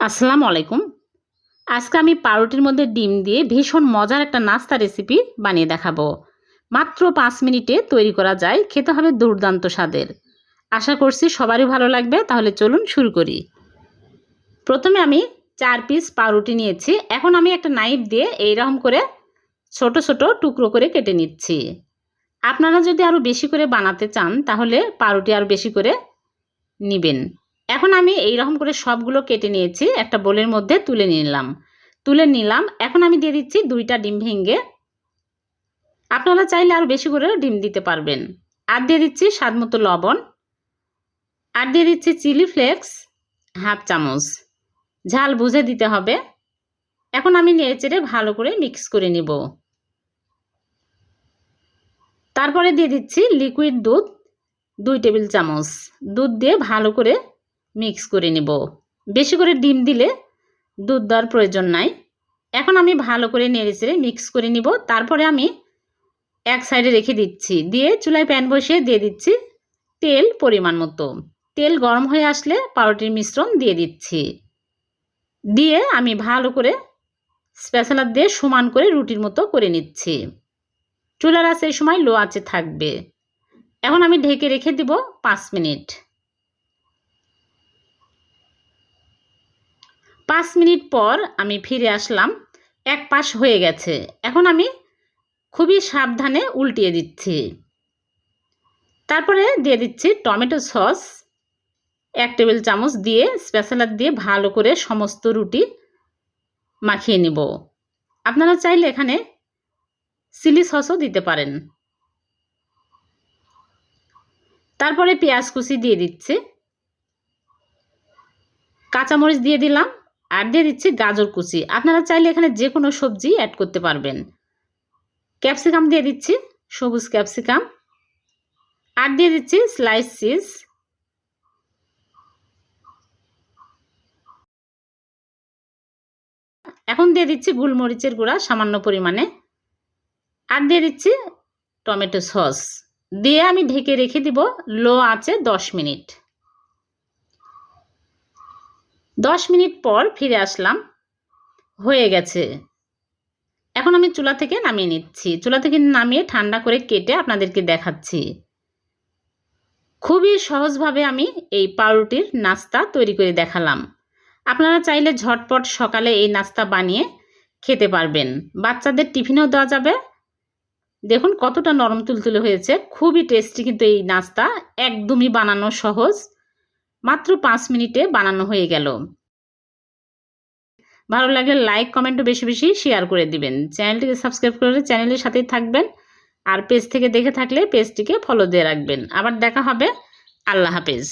আসসালামু আলাইকুম। আজকে আমি পাউরুটির মধ্যে ডিম দিয়ে ভীষণ মজার একটা নাস্তা রেসিপি বানিয়ে দেখাবো। মাত্র পাঁচ মিনিটে তৈরি করা যায়, খেতে হবে দুর্দান্ত স্বাদের। আশা করছি সবারই ভালো লাগবে, তাহলে চলুন শুরু করি। প্রথমে আমি চার পিস পাউরুটি নিয়েছি। এখন আমি একটা নাইফ দিয়ে এইরকম করে ছোট ছোট টুকরো করে কেটে নিচ্ছি। আপনারা যদি আরও বেশি করে বানাতে চান, তাহলে পাউরুটি আরও বেশি করে নেবেন। এখন আমি এই রকম করে সবগুলো কেটে নিয়েছি, একটা বোলের মধ্যে তুলে নিলাম। তুলে নিলাম, এখন আমি দিয়ে দিচ্ছি দুইটা ডিম ভেঙে। আপনারা চাইলে আরও বেশি করে ডিম দিতে পারবেন। আর দিয়ে দিচ্ছি স্বাদ মতো লবণ। আর দিয়ে দিচ্ছি চিলি ফ্লেক্স, হাফ চামচ। ঝাল বুঝে দিতে হবে। এখন আমি নেড়ে চেড়ে ভালো করে মিক্স করে নিব। তারপরে দিয়ে দিচ্ছি লিকুইড দুধ, দুই টেবিল চামচ। দুধ দিয়ে ভালো করে মিক্স করে নেব। বেশি করে ডিম দিলে দুধ দেওয়ার প্রয়োজন নাই। এখন আমি ভালো করে নেড়ে চেড়ে মিক্স করে নিব। তারপরে আমি এক সাইডে রেখে দিচ্ছি। দিয়ে চুলায় প্যান বসিয়ে দিয়ে দিচ্ছি তেল পরিমাণ মতো। তেল গরম হয়ে আসলে পাউরুটির মিশ্রণ দিয়ে দিচ্ছি। দিয়ে আমি ভালো করে স্পেশালার দিয়ে সমান করে রুটির মতো করে নিচ্ছি। চুলার আছে এই সময় লো আছে থাকবে। এখন আমি ঢেকে রেখে দিব পাঁচ মিনিট। পাঁচ মিনিট পর আমি ফিরে আসলাম। এক পাশ হয়ে গেছে। এখন আমি খুবই সাবধানে উল্টিয়ে দিচ্ছি। তারপরে দিয়ে দিচ্ছি টমেটো সস। এক টেবিল চামচ দিয়ে স্পেশালার দিয়ে ভালো করে সমস্ত রুটি মাখিয়ে নিব। আপনারা চাইলে এখানে চিলি সসও দিতে পারেন। তারপরে পেঁয়াজ কুচি দিয়ে দিচ্ছি। কাঁচামরিচ দিয়ে দিলাম। আর দিয়ে দিচ্ছি গাজর কুচি। আপনারা চাইলে এখানে যে কোনো সবজি অ্যাড করতে পারবেন। ক্যাপসিকাম দিয়ে দিচ্ছি, সবুজ ক্যাপসিকাম আর দিয়ে দিচ্ছি স্লাইস চিজ এখন দিয়ে দিচ্ছি গোলমরিচের গুঁড়া সামান্য পরিমাণে। আর দিয়ে দিচ্ছি টমেটো সস দিয়ে আমি ঢেকে রেখে দিব লো আছে দশ মিনিট। দশ মিনিট পর ফিরে আসলাম। হয়ে গেছে। এখন আমি চুলা থেকে নামিয়ে নিচ্ছি। চুলা থেকে নামিয়ে ঠান্ডা করে কেটে আপনাদেরকে দেখাচ্ছি। খুবই সহজভাবে আমি এই পাউরুটির নাস্তা তৈরি করে দেখালাম। আপনারা চাইলে ঝটপট সকালে এই নাস্তা বানিয়ে খেতে পারবেন। বাচ্চাদের টিফিনেও দেওয়া যাবে। দেখুন কতটা নরম তুলতুলে হয়েছে। খুবই টেস্টি কিন্তু এই নাস্তা। একদমই বানানো সহজ। মাত্র পাঁচ মিনিটে বানানো হয়ে গেল। ভালো লাগলে লাইক কমেন্টও বেশি বেশি শেয়ার করে দিবেন। চ্যানেলটিকে সাবস্ক্রাইব করে চ্যানেলের সাথেই থাকবেন। আর পেজ থেকে দেখে থাকলে পেজটিকে ফলো দিয়ে রাখবেন। আবার দেখা হবে। আল্লাহ হাফেজ।